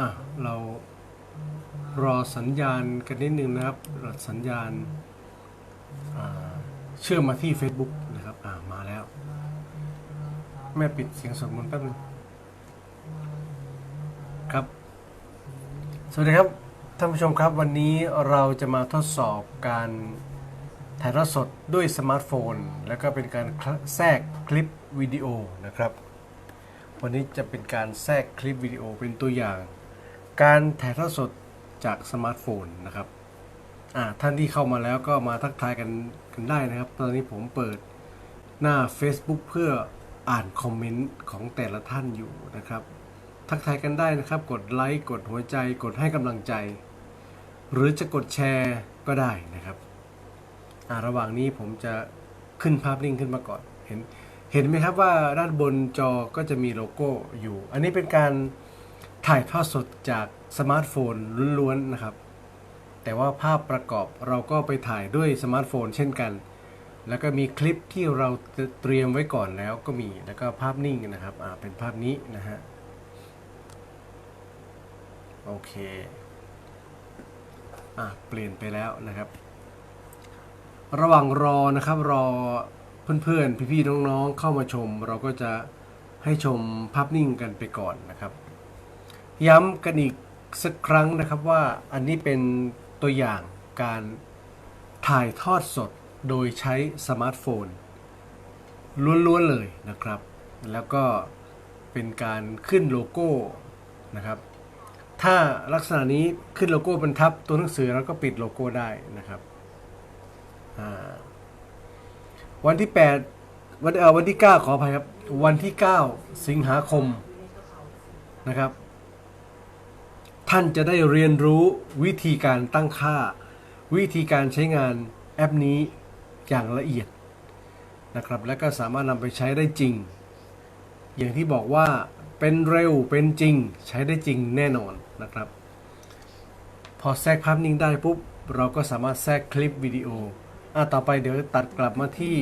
อะ เรารอสัญญาณกันนิดนึงนะครับรอสัญญาณเชื่อมมาที่ Facebook นะครับอ่ามาแล้ว แม่ปิดเสียงสดมนต์แป๊บนึงครับ สวัสดีครับท่านผู้ชมครับวันนี้เราจะมาทดสอบการถ่ายทอดสดด้วยสมาร์ทโฟน แล้วก็เป็นการแทรกคลิปวิดีโอนะครับ วันนี้จะเป็นการแทรกคลิปวิดีโอเป็นตัวอย่าง การถ่ายทอดสดจากสมาร์ทโฟนนะครับอ่าท่านที่เข้ามาแล้วก็มาทักทายกันกันได้นะครับ ตอนนี้ผมเปิดหน้า Facebook เพื่ออ่านคอมเมนต์ของแต่ละท่านอยู่นะครับ ทักทายกันได้นะครับ กดไลค์กดหัวใจ กดให้กำลังใจ หรือจะกดแชร์ก็ได้นะครับอ่าระหว่างนี้ผมจะขึ้นภาพนิ่งขึ้นมาก่อนเห็นเห็นไหมครับว่าด้านบนจอก็จะมีโลโก้อยู่ อันนี้เป็นการ ถ่ายทอดสดจากสมาร์ทโฟนล้วนๆนะครับ แต่ว่าภาพประกอบเราก็ไปถ่ายด้วยสมาร์ทโฟนเช่นกัน แล้วก็มีคลิปที่เราเตรียมไว้ก่อนแล้วก็มี แล้วก็ภาพนิ่งนะครับ อ่า เป็นภาพนี้นะฮะ โอเค อะเปลี่ยนไปแล้วนะครับ ระหว่างรอนะครับ รอเพื่อนๆ พี่ๆ น้องๆ เข้ามาชม เราก็จะให้ชมภาพนิ่งกันไปก่อนนะครับ ย้ำกันอีกสักครั้งนะครับว่าอันนี้เป็นตัวอย่างการถ่ายทอดสดโดยใช้สมาร์ทโฟนล้วนๆเลยนะครับ แล้วก็เป็นการขึ้นโลโก้นะครับ ถ้าลักษณะนี้ขึ้นโลโก้บรรทับตัวหนังสือแล้วก็ปิดโลโก้ได้นะครับวันที่ 8 วันเออวันที่ 9 ขออภัยครับ วันที่ 9 สิงหาคมนะครับ ท่านจะได้เรียนรู้วิธีการตั้งค่า วิธีการใช้งานแอปนี้อย่างละเอียดนะครับ และก็สามารถนำไปใช้ได้จริง อย่างที่บอกว่าเป็นเร็วเป็นจริง ใช้ได้จริงแน่นอนนะครับ พอแทรกภาพนิ่งได้ปุ๊บ เราก็สามารถแทรกคลิปวิดีโออะต่อไปเดี๋ยวตัดกลับมาที่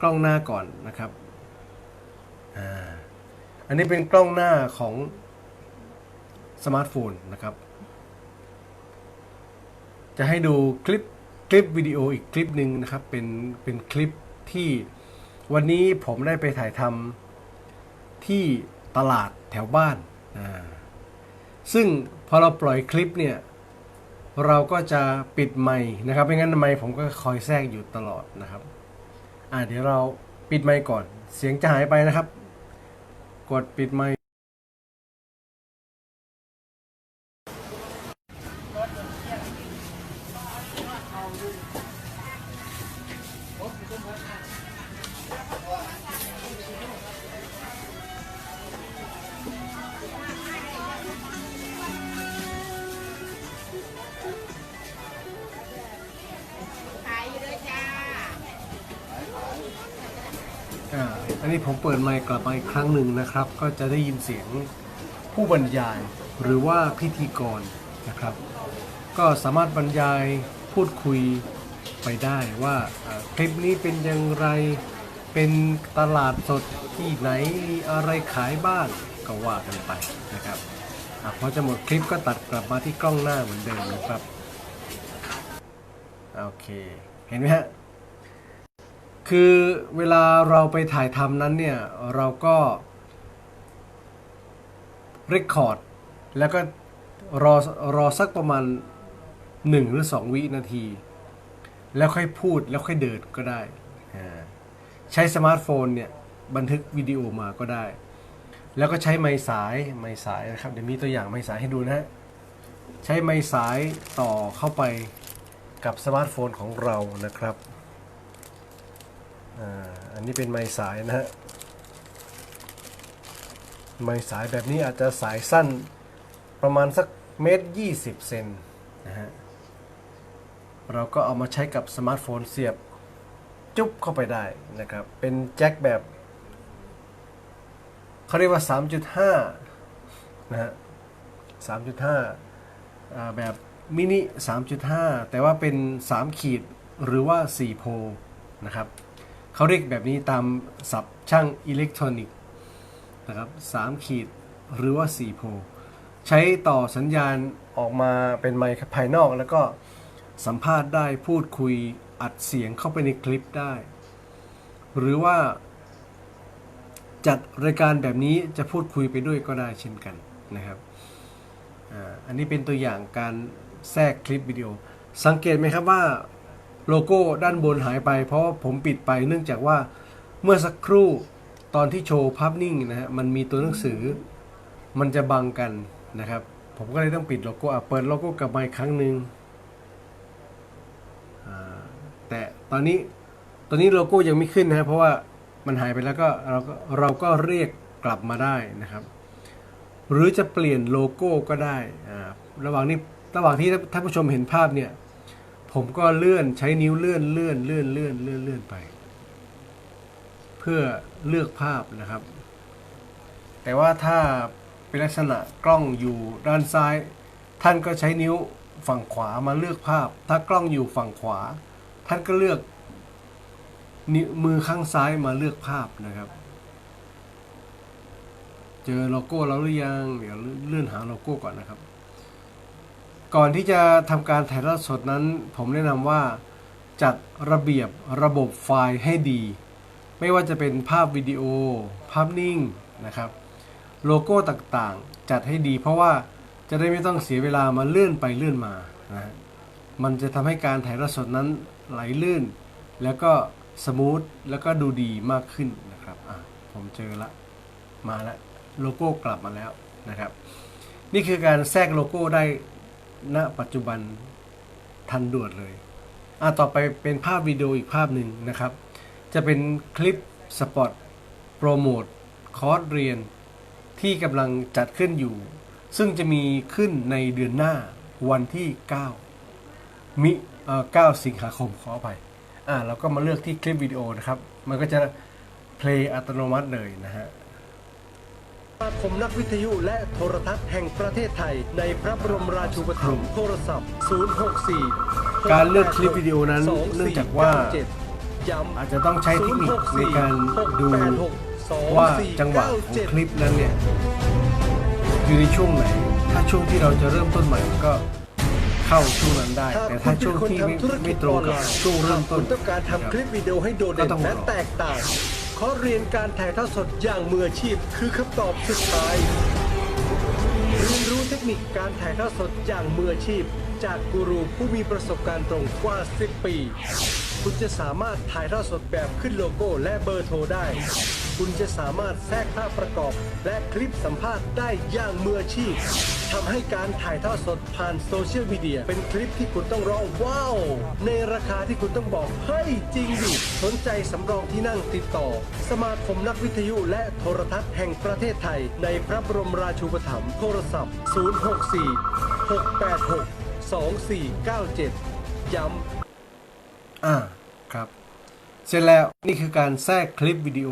กล้องหน้าก่อนนะครับอ่าอันนี้เป็นกล้องหน้าของ สมาร์ทโฟนนะครับ จะให้ดูคลิปคลิปวิดีโออีกคลิปหนึ่งนะครับ เป็นเป็นคลิปที่วันนี้ผมได้ไปถ่ายทำที่ตลาดแถวบ้านอ่าซึ่งพอเราปล่อยคลิปเนี่ยเราก็จะปิดไมค์นะครับไม่งั้นไมค์ผมก็คอยแทรกอยู่ตลอดนะครับ อ่าเดี๋ยวเราปิดไมค์ก่อน เสียงจะหายไปนะครับ กดปิดไม นี้ผมเปิดไมค์กลับมาอีกครั้งหนึ่งนะครับ ก็จะได้ยินเสียงผู้บรรยายหรือว่าพิธีกรนะครับ ก็สามารถบรรยายพูดคุยไปได้ว่าคลิปนี้เป็นอย่างไรเป็นตลาดสดที่ไหนมีอะไรขายบ้างก็ว่ากันไปนะครับอพอจะหมดคลิปก็ตัดกลับมาที่กล้องหน้าเหมือนเดิมนะครับ โอเค เห็นไหมฮะ คือเวลาเราไปถ่ายทำนั้นเนี่ย เราก็เรคคอร์ด แล้วก็รอรอสักประมาณ 1 หรือ 2 วินาที แล้วค่อยพูดแล้วค่อยเดินก็ได้ ใช้สมาร์ทโฟนเนี่ย บันทึกวิดีโอมาก็ได้ แล้วก็ใช้ไม้สายไม้สายนะครับ เดี๋ยวมีตัวอย่างไม้สายให้ดูนะฮะใช้ไม้สายต่อเข้าไปกับสมาร์ทโฟนของเรานะครับ อันนี้เป็นไม้สายนะฮะ ไม้สายแบบนี้อาจจะสายสั้นประมาณสักเมตรยี่สิบเซนนะฮะ เราก็เอามาใช้กับสมาร์ทโฟนเสียบจุ๊บเข้าไปได้นะครับ เป็นแจ็คแบบเขาเรียกว่า 3.5 นะฮะ 3.5อ่าแบบมินิ 3.5 แต่ว่าเป็น 3 ขีดหรือว่า 4 โพนะครับ เขาเรียกแบบนี้ตามศัพท์ช่างอิเล็กทรอนิกส์นะครับ3ขีดหรือว่า4โพลใช้ต่อสัญญาณออกมาเป็นไมค์ภายนอก แล้วก็สัมภาษณ์ได้พูดคุยอัดเสียงเข้าไปในคลิปได้ หรือว่า จัดรายการแบบนี้จะพูดคุยไปด้วยก็ได้เช่นกันนะครับอันนี้เป็นตัวอย่างการแทรกคลิปวิดีโอ สังเกตไหมครับว่า โลโก้ด้านบนหายไป เพราะว่าผมปิดไปเนื่องจากว่าเมื่อสักครู่ตอนที่โชว์ภาพนิ่งนะฮะมันมีตัวหนังสือมันจะบังกันนะครับ ผมก็เลยต้องปิดโลโก้อะเปิดโลโก้กลับมาอีกครั้งหนึ่งแต่ตอนนี้ตอนนี้โลโก้ยังไม่ขึ้นนะครับเพราะว่ามันหายไปแล้วก็เราก็เราก็เรียกกลับมาได้นะครับ หรือจะเปลี่ยนโลโก้ก็ได้ระหว่างนี้ระหว่างที่ท่านผู้ชมเห็นภาพเนี่ย ผมก็เลื่อนใช้นิ้วเลื่อนเลื่อนเลื่อนเลื่อนเลื่อนเลื่อนไป เพื่อเลือกภาพนะครับ แต่ว่าถ้าเป็นลักษณะกล้องอยู่ด้านซ้าย ท่านก็ใช้นิ้วฝั่งขวามาเลือกภาพ ถ้ากล้องอยู่ฝั่งขวา ท่านก็เลือกนิ้วมือข้างซ้ายมาเลือกภาพนะครับ เจอโลโก้แล้วหรือยัง เดี๋ยวเลื่อนหาโลโก้ก่อนนะครับ ก่อนที่จะทำการถ่ายทอดสดนั้น ผมแนะนำว่าจัดระเบียบระบบไฟล์ให้ดี ไม่ว่าจะเป็นภาพวิดีโอ ภาพนิ่งนะครับ โลโก้ต่างๆ จัดให้ดีเพราะว่าจะได้ไม่ต้องเสียเวลามาเลื่อนไปเลื่อนมานะมันจะทำให้การถ่ายทอดสดนั้นไหลลื่น แล้วก็สมูทแล้วก็ดูดีมากขึ้นนะครับอะผมเจอละมาแล้วโลโก้กลับมาแล้วนะครับ นี่คือการแทรกโลโก้ได้ ณปัจจุบันทันด่วนเลยอะต่อไปเป็นภาพวิดีโออีกภาพหนึ่งนะครับ จะเป็นคลิปสปอตโปรโมทคอร์สเรียนที่กำลังจัดขึ้นอยู่ ซึ่งจะมีขึ้นในเดือนหน้าวันที่ 9 มิเอ่อ9สิงหาคมขออภัยอ่าเราก็มาเลือกที่คลิปวิดีโอนะครับ มันก็จะเพลย์อัตโนมัติเลยนะฮะ มาคมนักวิทยุและโทรทัศน์แห่งประเทศไทย ในพระบรมราชูปถัมภ์โทรศัพท์ 064การเลือกคลิปวิดีโอนั้นเนื่องจากว่าอาจจะต้องใช้เทคนิคในการดูว่าจังหวะของคลิปนั้นเนี่ยอยู่ในช่วงไหน ถ้าช่วงที่เราจะเริ่มต้นใหม่มันก็เข้าช่วงนั้นได้ แต่ถ้าช่วงที่ไม่ไม่ตรงกับช่วงเริ่มต้นคุณต้องการทำคลิปวิดีโอให้โดดเด่ก็นต้องรอและแตกต่าง ขอเรียนการถ่ายทอดสดอย่างมืออาชีพ คือคำตอบสุดท้ายเรียนรู้เทคนิคการถ่ายทอดสดอย่างมืออาชีพ จากกูรูผู้มีประสบการณ์ตรงกว่า 10 ปี คุณจะสามารถถ่ายทอดสดแบบขึ้นโลโก้และเบอร์โทรได้ คุณจะสามารถแทรกภาพประกอบ และคลิปสัมภาษณ์ได้อย่างมืออาชีพทำให้การถ่ายทอดสดผ่านโซเชียลมีเดีย เป็นคลิปที่คุณต้องร้องว้าว ในราคาที่คุณต้องบอกเฮ้ยจริงดิสนใจสำรองที่นั่งติดต่อ สมาคมนักวิทยุและโทรทัศน์แห่งประเทศไทย ในพระบรมราชูปถัมภ์โทรศัพท์ 064 686 2497 ย้ำ อ่า ครับ เสร็จแล้วนี่คือการแทรกคลิปวิดีโอ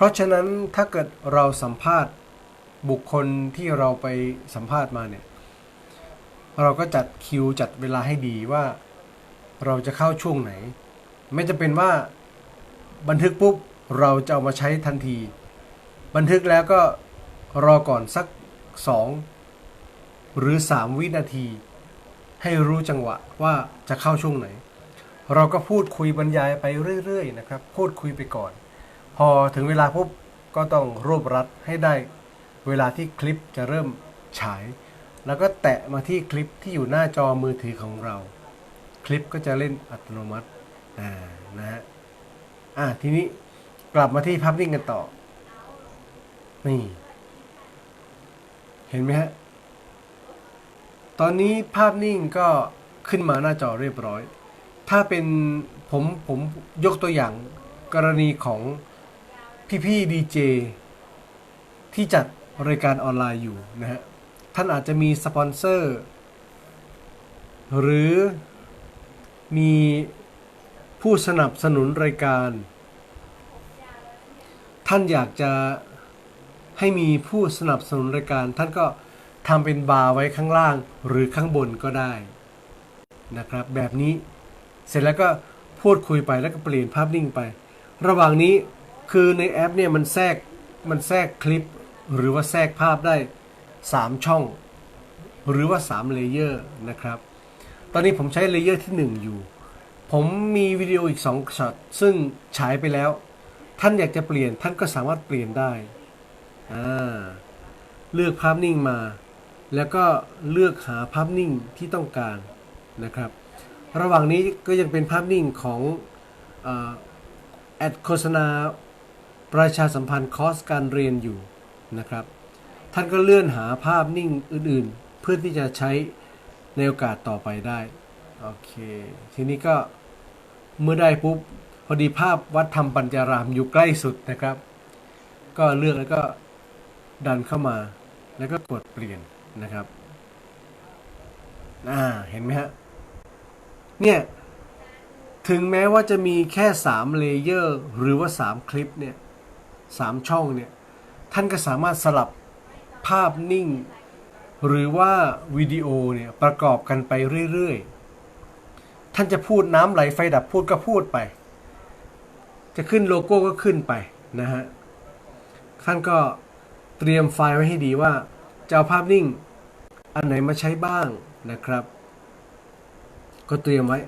ราะฉะนั้นถ้าเกิดเราสัมภาษณ์บุคคลที่เราไปสัมภาษณ์มาเนี่ย เราก็จัดคิวจัดเวลาให้ดีว่าเราจะเข้าช่วงไหน ไม่จะเป็นว่าบันทึกปุ๊บเราจะเอามาใช้ทันที บันทึกแล้วก็รอก่อนสักสองหรือสามวินาที ให้รู้จังหวะว่าจะเข้าช่วงไหน เราก็พูดคุยบรรยายไปเรื่อยๆนะครับ พูดคุยไปก่อน อถึงเวลาปุ๊บก็ต้องรวบรัดให้ได้เวลาที่คลิปจะเริ่มฉาย แล้วก็แตะมาที่คลิปที่อยู่หน้าจอมือถือของเรา คลิปก็จะเล่นอัตโนมัติอ่านะฮะอ่าทีนี้กลับมาที่ภาพนิ่งกันต่อ นี่ เห็นไหมฮะ ตอนนี้ภาพนิ่งก็ขึ้นมาหน้าจอเรียบร้อย ถ้าเป็นผมผมยกตัวอย่างกรณีของ พี่ๆดีเจที่จัดรายการออนไลน์อยู่นะฮะ ท่านอาจจะมีสปอนเซอร์ หรือมีผู้สนับสนุนรายการ ท่านอยากจะให้มีผู้สนับสนุนรายการ ท่านก็ทำเป็นบาร์ไว้ข้างล่างหรือข้างบนก็ได้นะครับ แบบนี้เสร็จแล้วก็พูดคุยไปแล้วก็เปลี่ยนภาพนิ่งไป ระหว่างนี้ คือในแอปเนี่ยมันแทรกมันแทรกคลิป หรือว่าแทรกภาพได้ 3 ช่อง หรือว่า 3 เลเยอร์นะครับ ตอนนี้ผมใช้เลเยอร์ที่ 1 อยู่ ผมมีวิดีโออีก2ช็อตซึ่งฉายไปแล้ว ท่านอยากจะเปลี่ยนท่านก็สามารถเปลี่ยนได้อาเลือกภาพนิ่งมา แล้วก็เลือกหาภาพนิ่งที่ต้องการนะครับ ระหว่างนี้ก็ยังเป็นภาพนิ่งของอแอดโฆษณา ประชาสัมพันธ์คอร์สการเรียนอยู่นะครับ ท่านก็เลื่อนหาภาพนิ่งอื่นๆ เพื่อที่จะใช้ในโอกาสต่อไปได้ โอเค ทีนี้ก็เมื่อได้ปุ๊บ พอดีภาพวัดธรรมปัญจารามอยู่ใกล้สุดนะครับ ก็เลือกแล้วก็ดันเข้ามา แล้วก็กดเปลี่ยนนะครับ อ่า เห็นไหมฮะ เนี่ย ถึงแม้ว่าจะมีแค่ 3 เลเยอร์ หรือว่า 3 คลิปเนี่ย สามช่องเนี่ยท่านก็สามารถสลับภาพนิ่ง หรือว่าวิดีโอเนี่ยประกอบกันไปเรื่อยๆ ท่านจะพูดน้ำไหลไฟดับพูดก็พูดไป จะขึ้นโลโก้ก็ขึ้นไปนะฮะท่านก็เตรียมไฟล์ไว้ให้ดีว่าจะเอาภาพนิ่งอันไหนมาใช้บ้างนะครับ ก็เตรียมไว้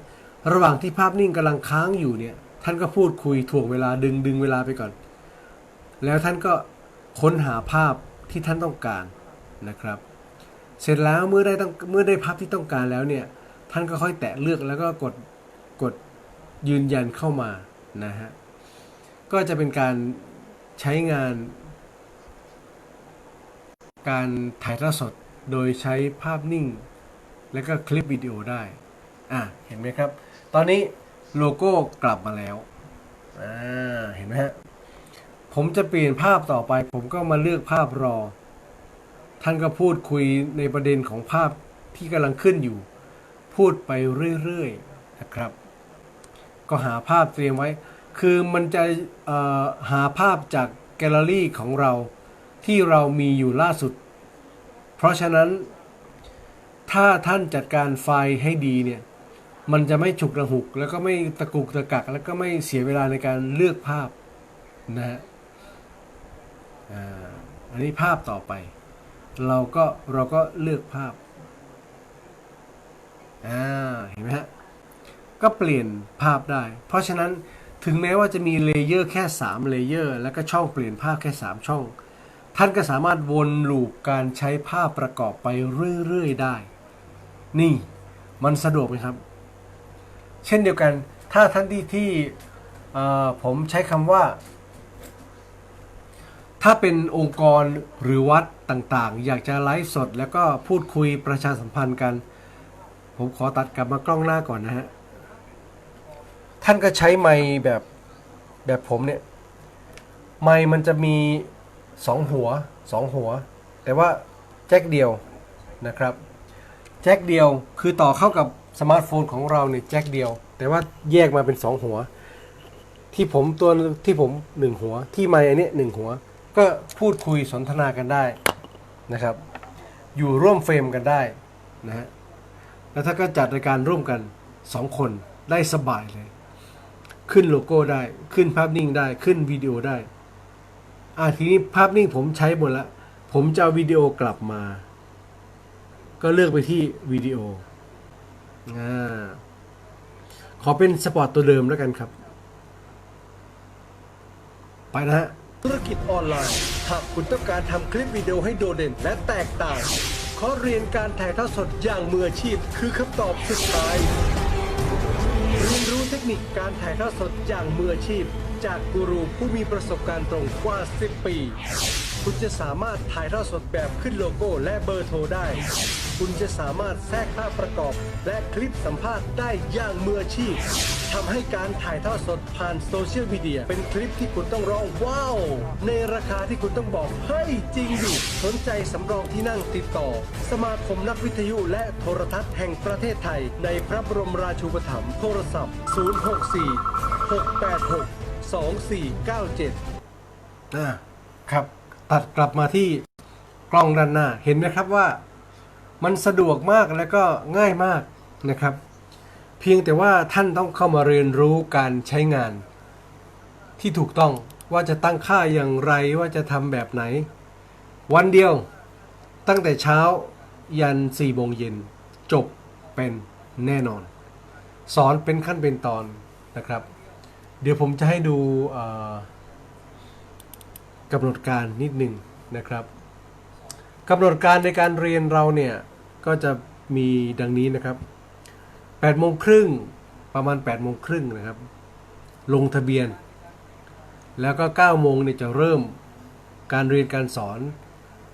ระหว่างที่ภาพนิ่งกำลังค้างอยู่เนี่ยท่านก็พูดคุยถ่วงเวลาดึงดึงเวลาไปก่อน แล้วท่านก็ค้นหาภาพที่ท่านต้องการนะครับ เสร็จแล้วเมื่อได้ต้องเมื่อได้ภาพที่ต้องการแล้วเนี่ยท่านก็ค่อยแตะเลือกแล้วก็กดกดยืนยันเข้ามานะฮะก็จะเป็นการใช้งาน การถ่ายทอดสดโดยใช้ภาพนิ่ง และก็คลิปวิดีโอได้อะเห็นไหมครับ ตอนนี้โลโก้กลับมาแล้วอ่าเห็นไหมฮะ ผมจะเปลี่ยนภาพต่อไป ผมก็มาเลือกภาพรอ ท่านก็พูดคุยในประเด็นของภาพที่กำลังขึ้นอยู่ พูดไปเรื่อยๆนะครับ ก็หาภาพเตรียมไว้ คือมันจะหาภาพจากแกลเลอรี่ของเราที่เรามีอยู่ล่าสุด เพราะฉะนั้น ถ้าท่านจัดการไฟล์ให้ดีเนี่ย มันจะไม่ฉุกระหุก แล้วก็ไม่ตะกุกตะกัก แล้วก็ไม่เสียเวลาในการเลือกภาพนะฮะ อันนี้ภาพต่อไป เราก็เราก็เลือกภาพอ่าเห็นไหมฮะ ก็เปลี่ยนภาพได้ เพราะฉะนั้นถึงแม้ว่าจะมีเลเยอร์แค่3เลเยอร์แล้วก็ช่องเปลี่ยนภาพแค่ 3 ช่อง ท่านก็สามารถวนลูปการใช้ภาพประกอบไปเรื่อยๆได้ นี่มันสะดวกไหมครับ เช่นเดียวกันถ้าท่านที่ที่อ่อผมใช้คำว่า ถ้าเป็นองค์กรหรือวัดต่างๆ อยากจะไลฟ์สด แล้วก็พูดคุยประชาสัมพันธ์กัน ผมขอตัดกลับมากล้องหน้าก่อนนะฮะ ท่านก็ใช้ไมค์แบบแบบผมเนี่ย ไมค์มันจะมีสองหัวสองหัว แต่ว่าแจ็คเดียวนะครับแจ็คเดียวคือต่อเข้ากับสมาร์ทโฟนของเราเนี่ยแจ็คเดียว แต่ว่าแยกมาเป็นสองหัว ที่ผมตัวที่ผมหนึ่งหัว ที่ไมค์อันนี้หนึ่งหัว ก็พูดคุยสนทนากันได้นะครับ อยู่ร่วมเฟรมกันได้นะฮะแล้วถ้าก็จัดรายการร่วมกันสองคนได้สบายเลย ขึ้นโลโก้ได้ขึ้นภาพนิ่งได้ขึ้นวิดีโอได้อ่าทีนี้ภาพนิ่งผมใช้หมดแล้วผมจะเอาวิดีโอกลับมา ก็เลือกไปที่วิดีโออ่าขอเป็นสปอร์ตตัวเดิมแล้วกันครับ ไปนะฮะ ธุรกิจออนไลน์ หากคุณต้องการทำคลิปวิดีโอให้โดดเด่นและแตกต่าง ขอเรียนการถ่ายทอดสดอย่างมืออาชีพ คือคำตอบสุดท้ายเรียนรู้เทคนิคการถ่ายทอดสดอย่างมืออาชีพ จากกูรูผู้มีประสบการณ์ตรงกว่า 10 ปี คุณจะสามารถถ่ายทอดสดแบบขึ้นโลโก้และเบอร์โทรได้ คุณจะสามารถแทรกภาพประกอบ และคลิปสัมภาษณ์ได้อย่างมืออาชีพทำให้การถ่ายทอดสดผ่านโซเชียลมีเดีย เป็นคลิปที่คุณต้องร้องว้าว ในราคาที่คุณต้องบอกเฮ้ยจริงดิสนใจสำรองที่นั่งติดต่อ สมาคมนักวิทยุและโทรทัศน์แห่งประเทศไทย ในพระบรมราชูปถัมภ์โทรศัพท์ 064 686 2497 อ่าครับ ตัดกลับมาที่กล้องด้านหน้า เห็นไหมครับว่า มันสะดวกมากและก็ง่ายมากนะครับ เพียงแต่ว่าท่านต้องเข้ามาเรียนรู้การใช้งาน ที่ถูกต้องว่าจะตั้งค่าอย่างไรว่าจะทำแบบไหน วันเดียวตั้งแต่เช้ายัน4โมงเย็นจบเป็นแน่นอน สอนเป็นขั้นเป็นตอนนะครับ เดี๋ยวผมจะให้ดูกำหนดการนิดหนึ่งนะครับกำหนดการในการเรียนเราเนี่ย ก็จะมีดังนี้นะครับ8โมงครึ่งประมาณ8โมงครึ่งนะครับ ลงทะเบียน แล้วก็9โมงเนี่ยจะเริ่มการเรียนการสอน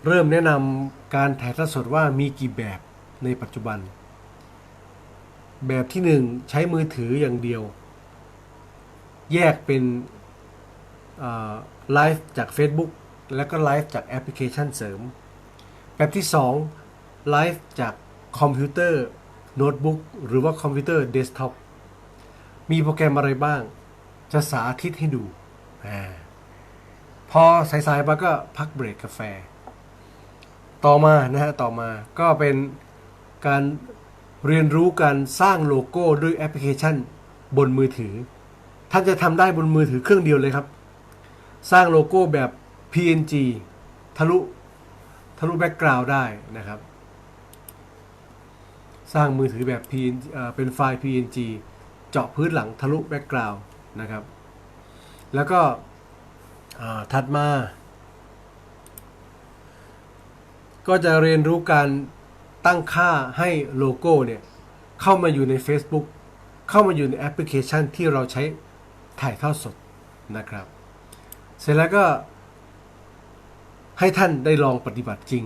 เริ่มแนะนำการถ่ายทอดสดว่ามีกี่แบบในปัจจุบัน แบบที่ 1 ใช้มือถืออย่างเดียว แยกเป็นไลฟ์จาก Facebook แล้วก็ไลฟ์จากแอปพลิเคชันเสริม แบบที่ 2 ไลฟ์จากคอมพิวเตอร์โน้ตบุ๊กหรือว่าคอมพิวเตอร์เดสก์ท็อปมีโปรแกรมอะไรบ้าง จะสาธิตให้ดูอพอสายๆมาก็พักเบรกกาแฟ ต่อมานะฮะต่อมาก็เป็นการเรียนรู้การสร้างโลโก้ด้วยแอปพลิเคชันบนมือถือ ท่านจะทำได้บนมือถือเครื่องเดียวเลยครับ สร้างโลโก้แบบ PNG ทะลุทะลุแบ็กกราวด์ได้นะครับ สร้างมือถือแบบ PNG เป็นไฟล์ PNG เจาะพื้นหลังทะลุแบ็กกราวด์นะครับ แล้วก็ถัดมา ก็จะเรียนรู้การตั้งค่าให้โลโก้เนี่ย เข้ามาอยู่ใน Facebook เข้ามาอยู่ในแอปพลิเคชันที่เราใช้ถ่ายทอดสดนะครับ เสร็จแล้วก็ให้ท่านได้ลองปฏิบัติจริง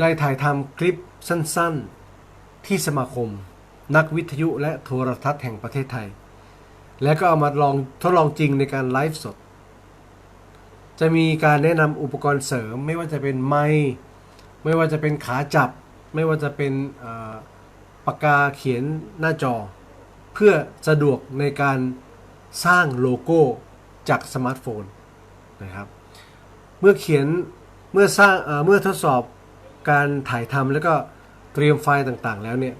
ได้ถ่ายทำคลิปสั้นๆ ที่สมาคม นักวิทยุและโทรทัศน์แห่งประเทศไทย แล้วก็เอามาลองทดลองจริงในการไลฟ์สด จะมีการแนะนำอุปกรณ์เสริม ไม่ว่าจะเป็นไมค์ไม่ว่าจะเป็นขาจับ ไม่ว่าจะเป็นปากกาเขียนหน้าจอ เพื่อสะดวกในการสร้างโลโก้จากสมาร์ทโฟนนะครับเมื่อเขียนเมื่อสร้างเมื่อทดสอบการถ่ายทำแล้วก็ เตรียมไฟล์ต่างๆ แล้วเนี่ย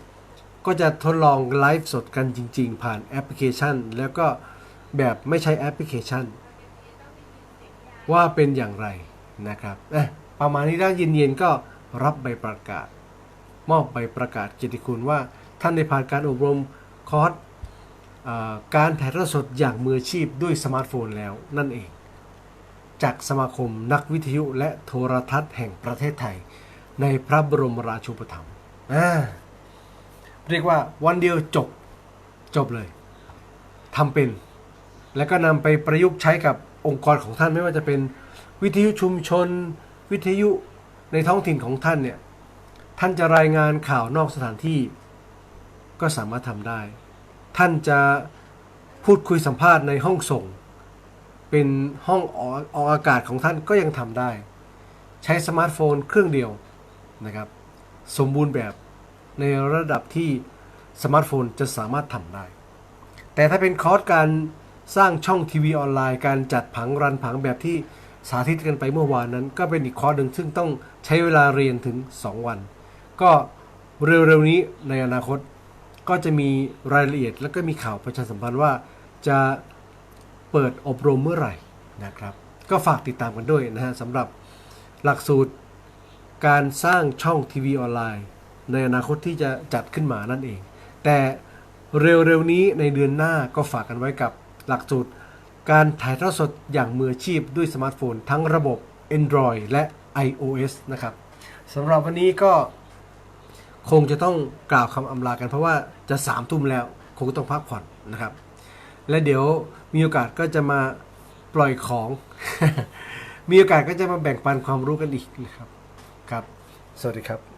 ก็จะทดลองไลฟ์สดกันจริง ๆ ผ่านแอปพลิเคชัน แล้วก็แบบไม่ใช้แอปพลิเคชัน ว่าเป็นอย่างไรนะครับประมาณนี้ได้เย็นๆก็รับใบประกาศ มอบใบประกาศเกียรติคุณว่าท่านได้ผ่านการอบรมคอร์สการถ่ายทอดสดอย่างมืออาชีพด้วยสมาร์ทโฟนแล้วนั่นเอง จากสมาคมนักวิทยุและโทรทัศน์แห่งประเทศไทย ในพระบรมราชูปถัมภ์ อ่าเรียกว่าวันเดียวจบจบเลยทำเป็น แล้วก็นำไปประยุกต์ใช้กับองค์กรของท่านไม่ว่าจะเป็นวิทยุชุมชน วิทยุในท้องถิ่นของท่านเนี่ย ท่านจะรายงานข่าวนอกสถานที่ ก็สามารถทำได้ ท่านจะพูดคุยสัมภาษณ์ในห้องส่ง เป็นห้องออกออกอากาศของท่านก็ยังทำได้ ใช้สมาร์ทโฟนเครื่องเดียวนะครับ สมบูรณ์แบบในระดับที่สมาร์ทโฟนจะสามารถทำได้ แต่ถ้าเป็นคอร์สการสร้างช่องทีวีออนไลน์ การจัดผังรันผังแบบที่สาธิตกันไปเมื่อวานนั้น ก็เป็นอีกคอร์สหนึ่งซึ่งต้องใช้เวลาเรียนถึง 2 วัน ก็เร็วๆนี้ในอนาคตก็จะมีรายละเอียด แล้วก็มีข่าวประชาสัมพันธ์ว่าจะเปิดอบรมเมื่อไหร่นะครับ ก็ฝากติดตามกันด้วยนะฮะสำหรับหลักสูตร การสร้างช่องทีวีออนไลน์ ในอนาคตที่จะจัดขึ้นมานั่นเอง แต่เร็วๆนี้ในเดือนหน้าก็ฝากกันไว้กับหลักสูตร การถ่ายทอดสดอย่างมืออาชีพด้วยสมาร์ทโฟน ทั้งระบบ Android และ iOS นะครับสำหรับวันนี้ก็คงจะต้องกล่าวคำอำลากันเพราะว่าจะสามทุ่มแล้ว คงต้องพักผ่อนนะครับ และเดี๋ยวมีโอกาสก็จะมาปล่อยของ มีโอกาสก็จะมาแบ่งปันความรู้กันอีกนะครับ ครับ สวัสดีครับ